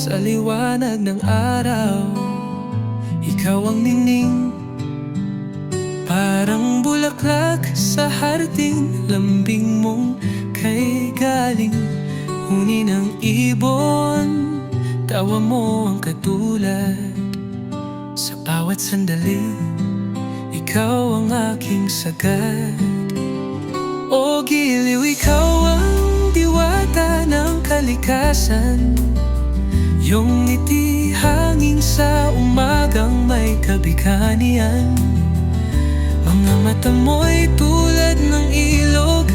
Sa liwanag ng araw. Ikaw ang nining Parang bulaklak sa harding Lambing mong kay galing Huni ng ibon. Tawa mo ang katulad Sa bawat sandali. Ikaw ang aking sagad O giliw, ikaw ang diwata ng kalikasan Yung ngiti hangin sa umagang may kabikanian Mga mata mo'y tulad ng ilog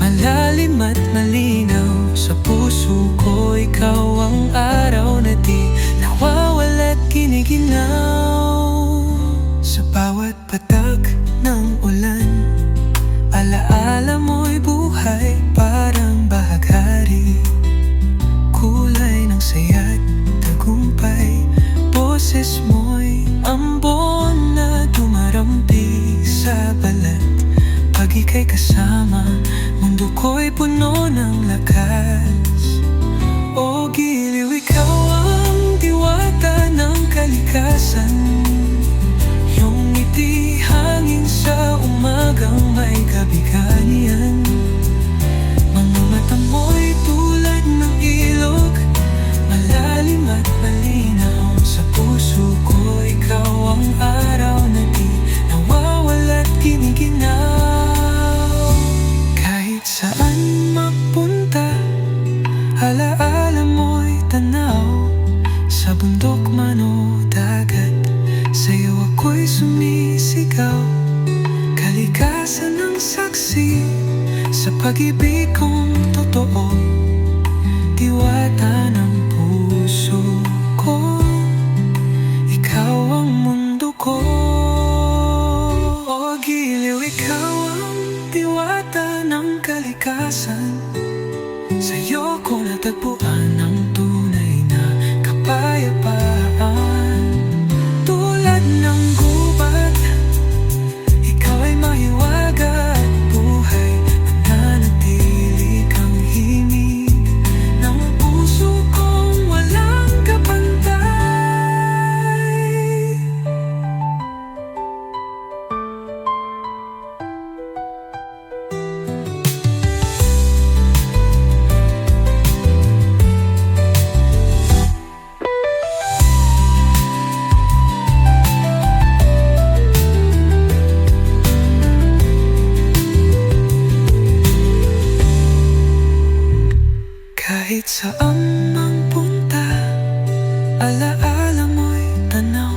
Malalim at malinaw. Sa puso ko ikaw ang araw na di Nawawala't giniginaw Boses mo'y ambon na dumarampi sa balat. Pag ika'y kasama, mundo ko'y puno ng lakas. O giliw, ikaw saksi Sa pag-ibig kong totoo. Diwata Kahit saan mang punta Alaala mo'y tanaw.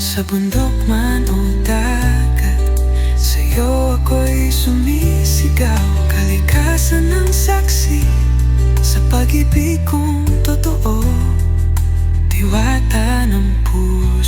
Sa bundok man o dagat Sa'yo ako'y sumisigaw. Kalikasan ng saksi Sa pag-ibig kong totoo. Diwata ng puso